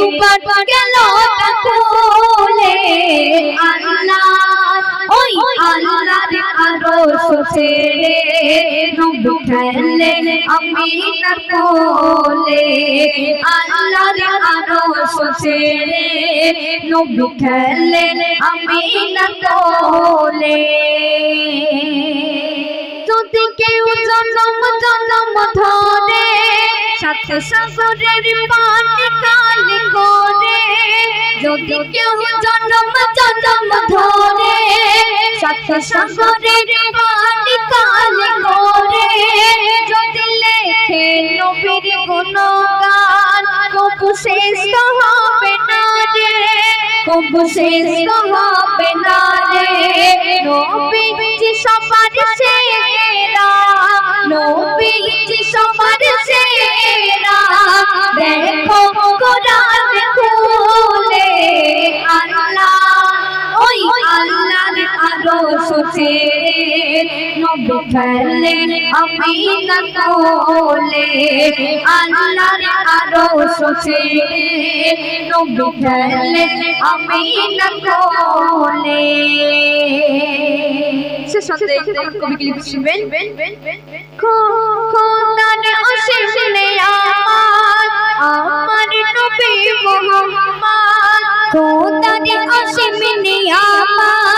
একবার গেল কুলে আল্লাহ, ওই আল্লাহর আরশ ছেড়ে নবী খেলে আমি না কোলে। আল্লাহর আরশ ছেড়ে নবী খেলে আমি না কোলে কেউ জন্ম জন্ম সাগরের পানি কাল করে যদি কেউ জন্ম জন্ম ধরে সাথে সাগরের পানি কাল করে যদি লেখে নবীর গুণগান কবু শেষ হবে না রে কবু শেষ হবে না রে ছেড়ে নবী খেলে আমি না কোলে আল্লাহর আরশ ছেড়ে নবী খেলে আমি না কোলে সে সাথে অশেষ নেয়ামত আমার নবী মুহাম্মদ। খোদার অশেষ নেয়ামত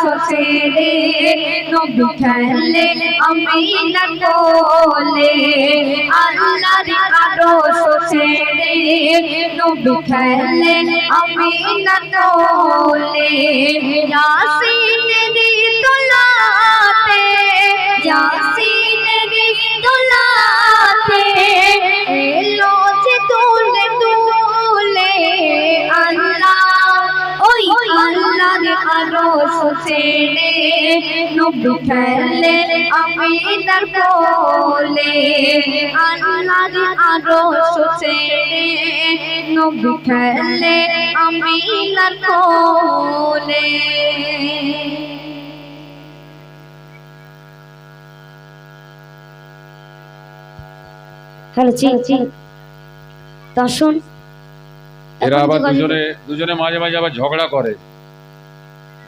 আরশ ছেড়ে নবী খেলে আমি না কোলে আল্লাহর আরশ ছেড়ে নবী খেলে আমি না কোলে ইয়াসিনের দোলাতে ছেড়ে নবী খেলে আমি তার কোলে আল্লাহর আরশ ছেড়ে নবী আমি তার কোলে। হ্যালো জি জি দর্শন এরা আবার দুজনে দুজনে মাঝে মাঝে আবার ঝগড়া করে।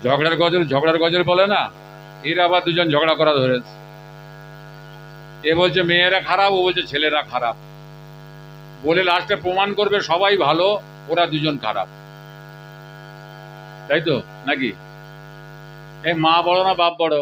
ঝগড়ার গজল ঝগড়ার গজল বলে না? এরা আবার দুজন ঝগড়া করা ধরেছে এ বলছে, মেয়েরা খারাপ, ও বলছে, ছেলেরা খারাপ। বলে লাস্টে প্রমাণ করবে, সবাই ভালো, ওরা দুজন খারাপ। তাই তো? নাকি? এ মা বড় না বাপ বড়?